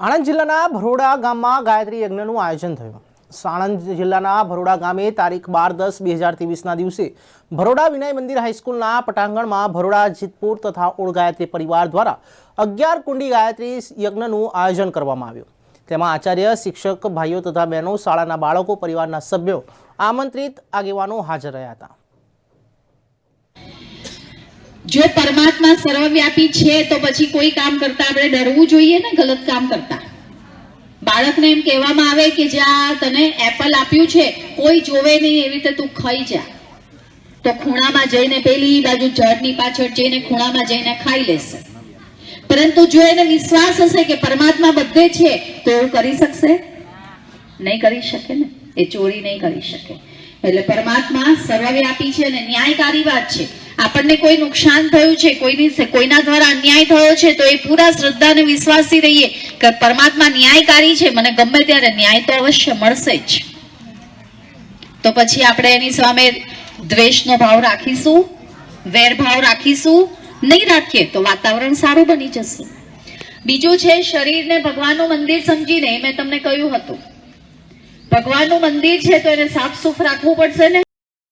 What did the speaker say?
આણંદ જિલ્લાના ભરોડા ગામમાં ગાયત્રી યજ્ઞનું આયોજન થયું. સાણંદ જિલ્લાના ભરોડા ગામે તારીખ બાર દસ બે હજાર ત્રેવીસના દિવસે ભરોડા વિનય મંદિર હાઈસ્કૂલના પટાંગણમાં ભરોડા, જીતપુર તથા ઓળ ગાયત્રી પરિવાર દ્વારા અગિયાર કુંડી ગાયત્રી યજ્ઞનું આયોજન કરવામાં આવ્યું. તેમાં આચાર્ય, શિક્ષક, ભાઈઓ તથા બહેનો, શાળાના બાળકો, પરિવારના સભ્યો આમંત્રિત આગેવાનો હાજર રહ્યા હતા. જો પરમાત્મા સર્વવ્યાપી છે, તો પછી કોઈ કામ કરતા આપણે ડરવું જોઈએ ને, ગલત કામ કરતા. બાળકને એમ કહેવામાં આવે કે જ્યાં તને એપલ આપ્યું છે, કોઈ જોવે નહીં એવી રીતે તું ખાઈ જા. તો ખૂણામાં જઈને પેલી બાજુ જળની પાછળ જઈને ખૂણામાં જઈને ખાઈ લેશે. પરંતુ જો એને વિશ્વાસ હશે કે પરમાત્મા બધે છે, તો એવું કરી શકશે? નહીં કરી શકે ને. એ ચોરી નહીં કરી શકે. એટલે પરમાત્મા સર્વવ્યાપી છે અને ન્યાયકારી વાત છે. આપણને કોઈ નુકસાન થયું છે, કોઈની કોઈના દ્વારા અન્યાય થયો છે, તો એ પૂરા શ્રદ્ધા અને વિશ્વાસથી રહીએ કે પરમાત્મા ન્યાયકારી છે, મને ગમે ત્યારે ન્યાય તો અવશ્ય મળશે જ. તો પછી આપણે એની સામે દ્વેષનો ભાવ રાખીશું, વેરભાવ રાખીશું, નહીં રાખીએ તો વાતાવરણ સારું બની જશે. બીજું છે, શરીરને ભગવાનનું મંદિર સમજીને મેં તમને કહ્યું હતું. ભગવાનનું મંદિર છે, તો એને સાફ સુફ રાખવું પડશે ને?